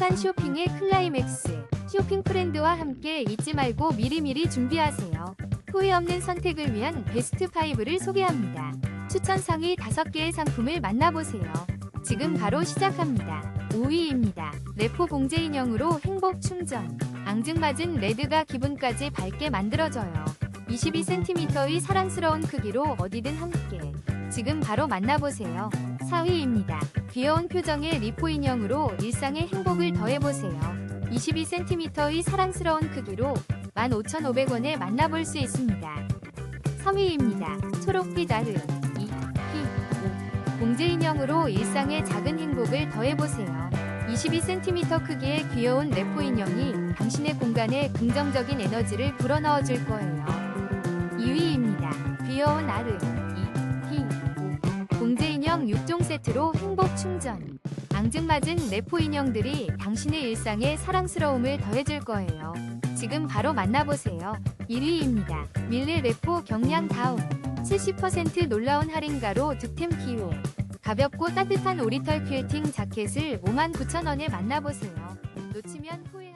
행복한 쇼핑의 클라이맥스. 쇼핑 프렌드와 함께 잊지 말고 미리미리 준비하세요. 후회 없는 선택을 위한 베스트 5를 소개합니다. 추천 상위 5개의 상품을 만나보세요. 지금 바로 시작합니다. 5위입니다. 레포 봉제 인형으로 행복 충전. 앙증맞은 레드가 기분까지 밝게 만들어져요. 22cm의 사랑스러운 크기로 어디든 함께. 지금 바로 만나보세요. 4위입니다. 귀여운 표정의 리포 인형으로 일상의 행복을 더해보세요. 22cm의 사랑스러운 크기로 15,500원에 만나볼 수 있습니다. 3위입니다. 초록빛 아르 2, 히, 5. 봉제 인형으로 일상의 작은 행복을 더해보세요. 22cm 크기의 귀여운 레포 인형이 당신의 공간에 긍정적인 에너지를 불어넣어줄 거예요. 2위입니다. 귀여운 아르 2, 히, 5. 봉제 인형 6종 세트로 행복 충전. 앙증맞은 레포 인형들이 당신의 일상에 사랑스러움을 더해줄 거예요. 지금 바로 만나보세요. 1위입니다. 밀레 레포 경량 다운. 70% 놀라운 할인가로 득템 기호. 가볍고 따뜻한 오리털 퀼팅 자켓을 59,000원에 만나보세요. 놓치면 후회